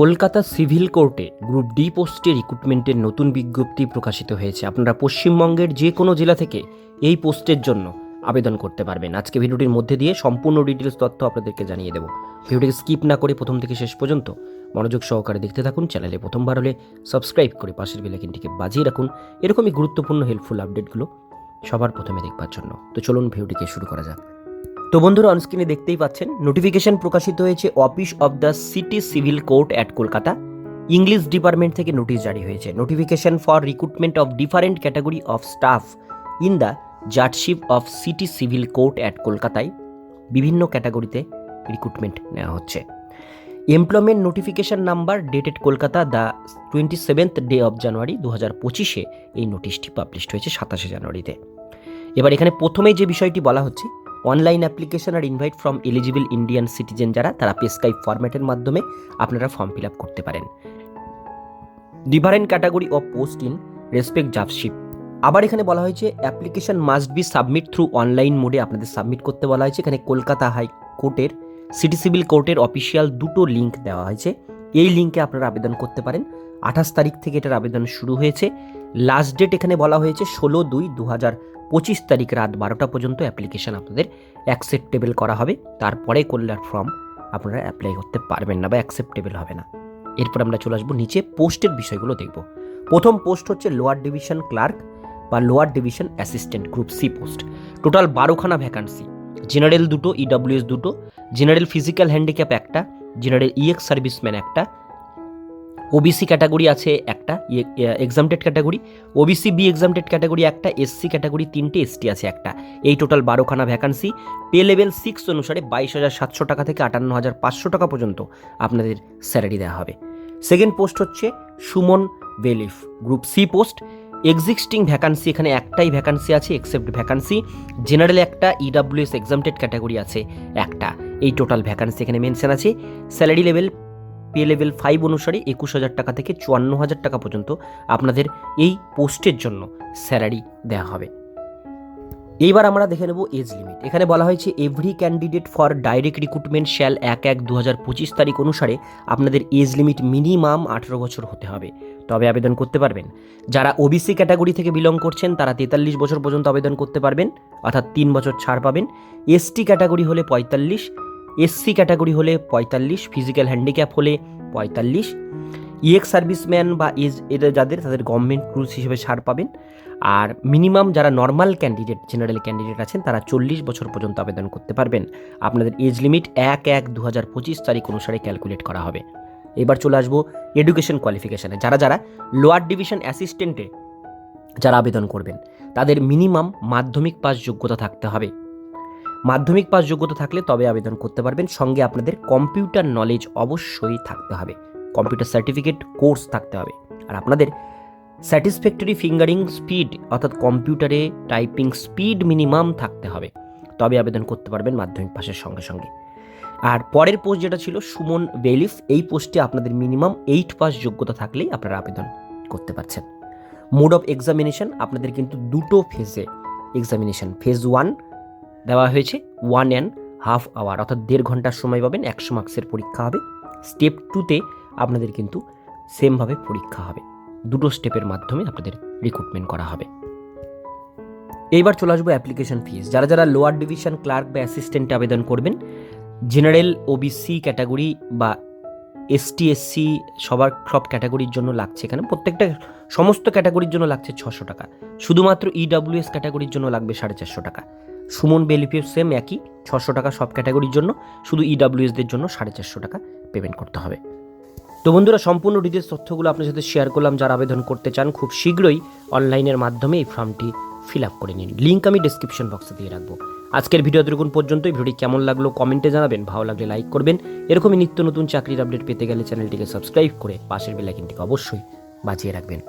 Kolkata civil কোর্টে group D পোস্টে রিক্রুটমেন্টের নতুন বিজ্ঞপ্তি প্রকাশিত হয়েছে। আপনারা পশ্চিমবঙ্গের যে কোনো জেলা থেকে এই পোস্টের জন্য আবেদন করতে পারবেন। আজকে ভিডিওটির মধ্যে দিয়ে সম্পূর্ণ ডিটেলস তথ্য আপনাদেরকে জানিয়ে দেবো। ভিডিওটিকে স্কিপ না করে প্রথম থেকে শেষ পর্যন্ত মনোযোগ সহকারে দেখতে থাকুন। চ্যানেলে প্রথমবার হলে সাবস্ক্রাইব করে পাশের বেলাকিনটিকে বাজিয়ে রাখুন। এরকমই গুরুত্বপূর্ণ হেল্পফুল আপডেটগুলো সবার প্রথমে দেখবার জন্য। তো চলুন ভিডিওটিকে শুরু করা যাক। তো বন্ধুরা অনস্ক্রিনে দেখতেই পাচ্ছেন নোটিফিকেশন প্রকাশিত হয়েছে office of the city civil court at Kolkata English department থেকে নোটিশ জারি হয়েছে। Notification for recruitment of different category of staff in the judgeship of city civil court at কলকাতায় বিভিন্ন ক্যাটাগরিতে রিক্রুটমেন্ট নেওয়া হচ্ছে। Employment notification number dated Kolkata the twenty seventh day of January দু হাজার পঁচিশে এই নোটিশটি পাবলিশড হয়েছে সাতাশে জানুয়ারিতে। এবার এখানে প্রথমেই যে বিষয়টি বলা হচ্ছে online application R invite from eligible Indian citizen যারা, তারা পেস্কাইপ ফরম্যাটের মাধ্যমে আপনারা ফর্ম ফিল আপ করতে পারেন। Different category of post in respect judgeship আবার এখানে বলা হয়েছে application must be submit through online মোডে আপনাদের সাবমিট করতে বলা হয়েছে। এখানে কলকাতা হাইকোর্টের সিটি সিভিল কোর্টের অফিসিয়াল দুটো লিঙ্ক দেওয়া হয়েছে। এই লিঙ্কে আপনারা আবেদন করতে পারেন। আঠাশ তারিখ থেকে এটার আবেদন শুরু হয়েছে। লাস্ট ডেট এখানে বলা হয়েছে, ষোলো দুই দু হাজার পঁচিশ তারিখ রাত বারোটা পর্যন্ত অ্যাপ্লিকেশন আপনাদের অ্যাকসেপ্টেবল করা হবে। তারপরে কল্যাণ ফর্ম আপনারা অ্যাপ্লাই করতে পারবেন না বা অ্যাকসেপ্টেবল হবে না। এরপর আমরা চলে আসব নিচে পোস্টের বিষয়গুলো দেখব। প্রথম পোস্ট হচ্ছে লোয়ার ডিভিশন ক্লার্ক বা lower division assistant group C post total বারোখানা vacancy general দুটো ইডব্লিউএস দুটো জেনারেল ফিজিক্যাল হ্যান্ডিক্যাপ একটা জেনারেল ইএক্স সার্ভিসম্যান একটা ওবিসি ক্যাটাগরি আছে একটা exempted category OBC B exempted category একটা এসসি ক্যাটাগরি তিনটে এসটি আছে একটা। এই টোটাল বারোখানা ভ্যাকান্সি পে লেভেল সিক্স অনুসারে বাইশ হাজার সাতশো টাকা থেকে আটান্ন হাজার পাঁচশো টাকা পর্যন্ত আপনাদের স্যালারি দেওয়া হবে। সেকেন্ড পোস্ট হচ্ছে summon bailiff group C post existing vacancy এখানে একটাই ভ্যাকান্সি আছে এক্সেপ্ট ভ্যাকান্সি জেনারেল একটা ইডাব্লিউএস এক্সামটেড ক্যাটাগরি আছে একটা। এই টোটাল ভ্যাকান্সি এখানে মেনশন আছে। Salary level pay level five অনুসারে একুশ হাজার টাকা থেকে চুয়ান্ন হাজার টাকা পর্যন্ত আপনাদের এই পোস্টের জন্য স্যালারি দেওয়া হবে। এইবার আমরা দেখে নেব এজ লিমিট এখানে বলা হয়েছে every candidate for direct recruitment shall এক এক দু হাজার পঁচিশ তারিখ অনুসারে আপনাদের এজ লিমিট মিনিমাম আঠেরো বছর হতে হবে। তবে আবেদন করতে পারবেন। যারা ওবিসি ক্যাটাগরি থেকে বিলং করছেন, তারা তেতাল্লিশ বছর পর্যন্ত আবেদন করতে পারবেন, অর্থাৎ তিন বছর ছাড় পাবেন। এসটি ক্যাটাগরি হলে পঁয়তাল্লিশ এসসি ক্যাটাগরি হলে পঁয়তাল্লিশ ফিজিক্যাল হ্যান্ডিক্যাপ হলে পঁয়তাল্লিশ। ইএক্স সার্ভিসম্যান বা এজ এরা যাদের, তাদের গভর্নমেন্ট রুলস হিসেবে ছাড় পাবেন। আর মিনিমাম যারা নর্মাল ক্যান্ডিডেট জেনারেল ক্যান্ডিডেট আছেন, তারা চল্লিশ বছর পর্যন্ত আবেদন করতে পারবেন। আপনাদের এজ লিমিট এক এক দু হাজার পঁচিশ তারিখ অনুসারে ক্যালকুলেট করা হবে। এবার চলে আসব এডুকেশন কোয়ালিফিকেশানে যারা যারা লোয়ার ডিভিশন অ্যাসিস্ট্যান্টে যারা আবেদন করবেন, তাদের মিনিমাম মাধ্যমিক পাস যোগ্যতা থাকতে হবে। মাধ্যমিক পাস যোগ্যতা থাকলে তবে আবেদন করতে পারবেন। সঙ্গে আপনাদের কম্পিউটার নলেজ অবশ্যই থাকতে হবে। কম্পিউটার সার্টিফিকেট কোর্স থাকতে হবে। আর আপনাদের স্যাটিসফ্যাক্টরি ফিঙ্গারিং স্পিড অর্থাৎ কম্পিউটারে টাইপিং স্পিড মিনিমাম থাকতে হবে। তবে আবেদন করতে পারবেন মাধ্যমিক পাসের সঙ্গে সঙ্গে। আর পরের পোস্ট যেটা ছিল, সুমন বেলিফ, এই পোস্টে আপনাদের মিনিমাম এইট পাস যোগ্যতা থাকলেই আপনারা আবেদন করতে পারছেন। মোড অফ এক্সামিনেশন আপনাদের কিন্তু দুটো ফেজে এক্সামিনেশন ফেজ ওয়ান দেওয়া হয়েছে ওয়ান অ্যান্ড হাফ আওয়ার অর্থাৎ দেড় ঘণ্টার সময় পাবেন, একশো মার্কসের পরীক্ষা হবে। স্টেপ টুতে আপনাদের কিন্তু সেমভাবে পরীক্ষা হবে। দুটো স্টেপের মাধ্যমে আপনাদের রিক্রুটমেন্ট করা হবে। এইবার চলে আসব অ্যাপ্লিকেশন ফিস যারা যারা লোয়ার ডিভিশন ক্লার্ক বা অ্যাসিস্ট্যান্টে আবেদন করবেন জেনারেল ওবিসি ক্যাটাগরি বা এসটি এসসি সবার সব ক্যাটাগরির জন্য লাগছে এখানে। প্রত্যেকটা, সমস্ত ক্যাটাগরির জন্য লাগছে ছশো টাকা। শুধুমাত্র ইডাব্লিউএস ক্যাটাগরির জন্য লাগবে সাড়ে চারশো টাকা। সুমন বেলিফিও সেম একই, ছশো টাকা সব ক্যাটাগরির জন্য, শুধু ইডাব্লিউএসদের জন্য সাড়ে চারশো টাকা পেমেন্ট করতে হবে। তো বন্ধুরা, সম্পূর্ণ ডিটেলস তথ্যগুলো আপনার সাথে শেয়ার করলাম। যারা আবেদন করতে চান, খুব শীঘ্রই অনলাইনের মাধ্যমে এই ফর্মটি ফিল আপ করে নিন। লিঙ্ক আমি ডিসক্রিপশন বক্সে দিয়ে রাখব। আজকের ভিডিও দেখুন পর্যন্ত ভিডিওটি কেমন লাগল কমেন্টে জানাবেন। ভালো লাগলে লাইক করবেন। এরকমই নিত্য নতুন চাকরির আপডেট পেতে গেলে চ্যানেলটিকে সাবস্ক্রাইব করে পাশের বেলাইকিনটিকে অবশ্যই বাঁচিয়ে রাখবেন।